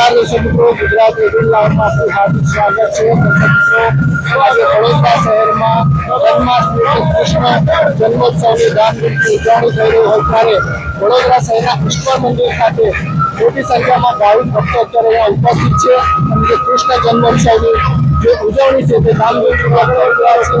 નમસ્કાર દર્શક મિત્રો, ગુજરાત રેડિયો સ્વાગત છે. આજે વડોદરા શહેરમાં જન્માષ્ટમી કૃષ્ણ જન્મોત્સવની ધામધૂમથી ઉજવણી થઈ રહી વડોદરા શહેરના કૃષ્ણ મંદિર ખાતે મોટી સંખ્યામાં ભાવિક ભક્તો અત્યારે અહીંયા ઉપસ્થિત છે. અને જે કૃષ્ણ જન્મોત્સવની જે ઉજવણી છે તે ધામધૂમથી કરી રહ્યા છે.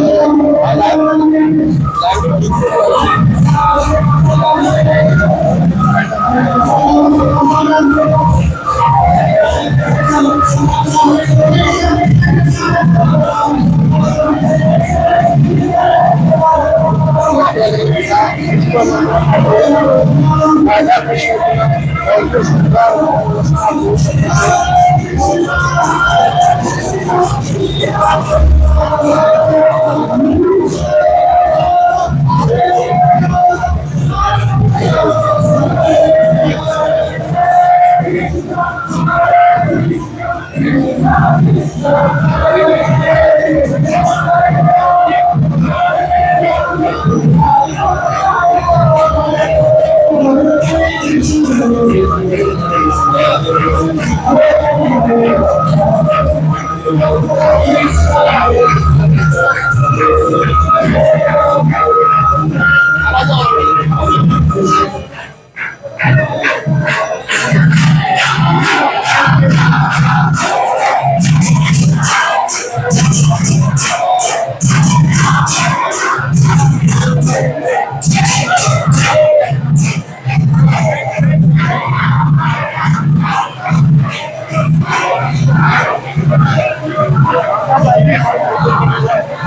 Hay que. Thank. તો ખરા લેને લોકો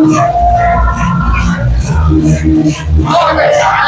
Oh, my God.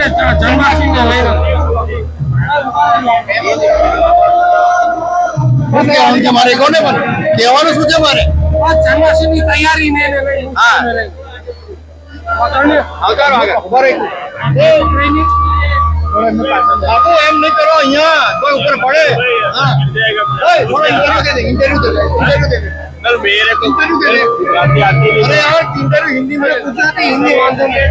આપણે જન્માષ્ટમીને લઈ રહ્યા મારે કોને પણ કહેવાનું શું છે મારે? જન્માષ્ટમી તૈયારી ને એમ નહીં કરો અહીંયા કોઈ ઉપર પડે. હા. ઇન્ટરવ્યુ ઇન્ટરવ્યુ અરે યાર ઇન્ટરવ્યુ હિન્દી વાંધો નહીં.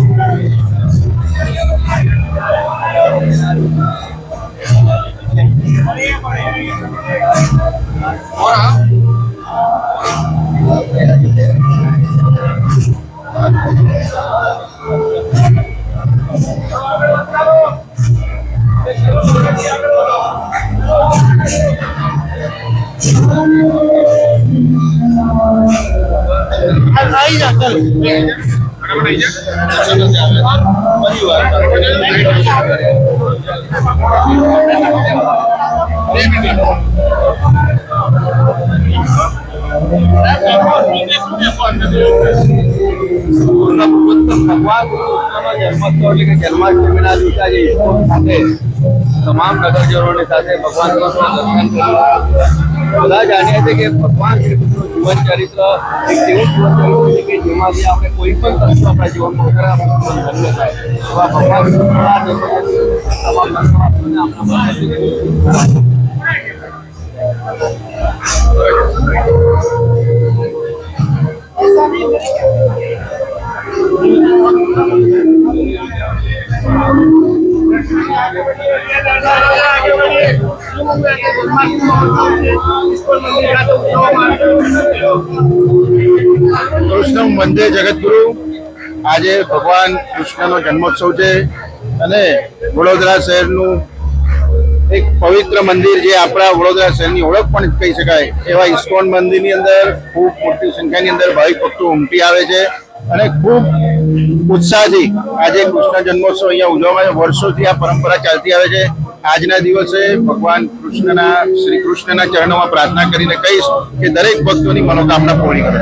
Ahí ya ભગવાન કૃષ્ણનો જન્મોત્સવ એટલે કે જન્માષ્ટમીના દિવસે આજે ઈશ્વર સાથે તમામ નગરજનોની સાથે ભગવાન કૃષ્ણ દર્શન બધા જાણીએ છીએ કે ભગવાન કૃષ્ણનું જીવન ચરિત્ર એક એવું જીવન ચરિત્ર છે કે જેમાંથી આપણે કોઈ પણ તત્વ આપણા જીવનમાં ઉતરા થાય ભગવાન કૃષ્ણના તમામ આપણા કૃષ્ણ વંદે જગતગુરુ આજે ભગવાન કૃષ્ણનો જન્મોત્સવ છે અને વડોદરા શહેરનું એક પવિત્ર મંદિર જે આપણા વડોદરા શહેરની ઓળખ પણ કહી શકાય, એવા ઇસ્કોન મંદિરની અંદર ખૂબ મોટી સંખ્યાની અંદર ભાવિક ભક્તો ઉમટી આવે છે અને ખૂબ ઉત્સાહથી આજે કૃષ્ણ જન્મોત્સવ અહીંયા ઉજવવામાં આવે વર્ષોથી આ પરંપરા ચાલતી આવે છે. આજના દિવસે ભગવાન કૃષ્ણના, શ્રી કૃષ્ણના ચરણોમાં પ્રાર્થના કરીને કહીશ કે દરેક ભક્તોની મનોકામના પૂરી કરે.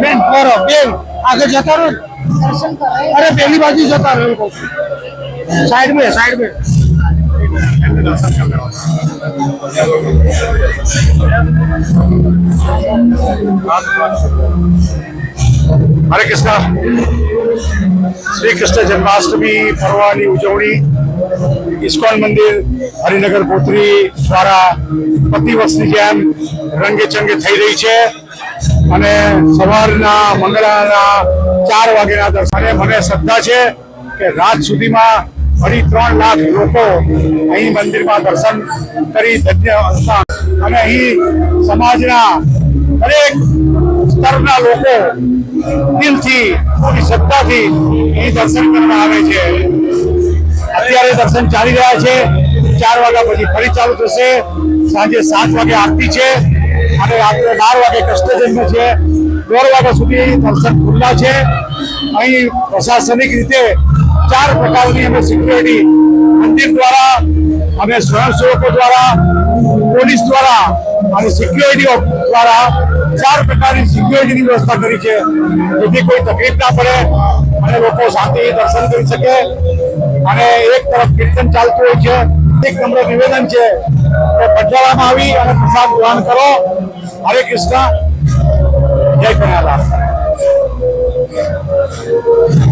બેન કરો બેન આગળ જતા રહો. અરે પેલી બાજુ જતા રહો સાઈડ મેં સાઈડ મેં હરે કૃષ્ણ શ્રી કૃષ્ણ જન્માષ્ટમી પર્વની ઉજવણી ઇસ્કોન મંદિર હરિનગર પોતરી દ્વારા પ્રતિ જેમ રંગે ચંગે થઈ રહી છે અને સવારના મંગળાના ચાર વાગ્યાના દર્શને મને શ્રદ્ધા છે કે રાત સુધીમાં અઢી ત્રણ લાખ લોકો અહીં મંદિરમાં દર્શન કરી ધન્ય હતા. અને અહીં સમાજના દરેક સ્તરના લોકો દિલથી પૂરી શ્રદ્ધાથી અહીં દર્શન કરવા આવે છે. અત્યારે દર્શન ચાલી રહ્યા છે. ચાર વાગ્યા પછી ફરી ચાલુ થશે. સાંજે સાત વાગે આરતી છે અને રાત્રે બાર વાગે કૃષ્ણ જન્મ છે. દોઢ વાગ્યા સુધી દર્શન ખુલ્લા છે. અહીં પ્રશાસનિક રીતે ચાર પ્રકારની અમે સિક્યોરિટી મંદિર દ્વારા, અમે સ્વયંસેવકો દ્વારા, પોલીસ દ્વારા અને સિક્યુરિટી દ્વારા ચાર પ્રકારની સિક્યોરિટીની વ્યવસ્થા કરી છે. જેથી કોઈ તકલીફ ના પડે અને લોકો શાંતિ દર્શન કરી શકે અને એક તરફ કીર્તન ચાલતું હોય છે. એક નંબર નિવેદન છે કે પંચાળામાં આવી અને પ્રસાદ ગ્રહણ કરો. હરે કૃષ્ણ. જય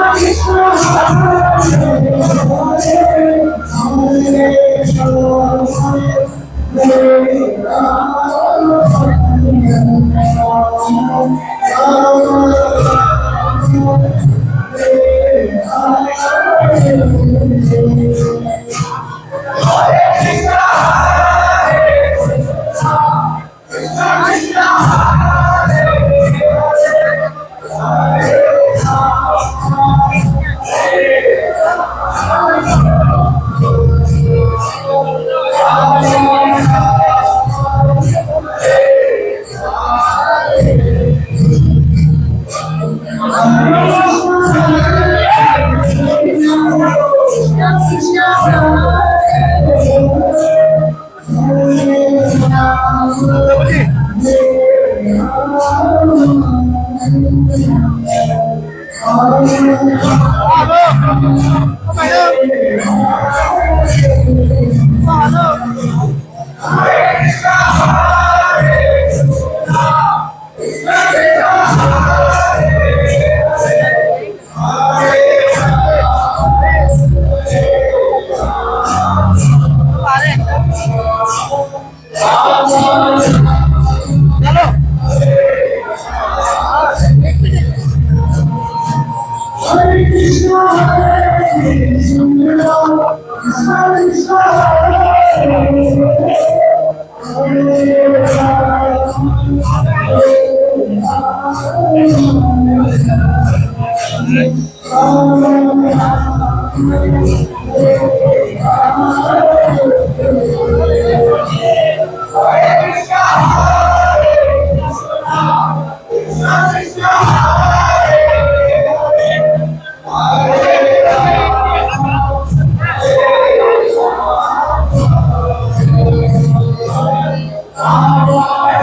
Thank you. No. Thank you.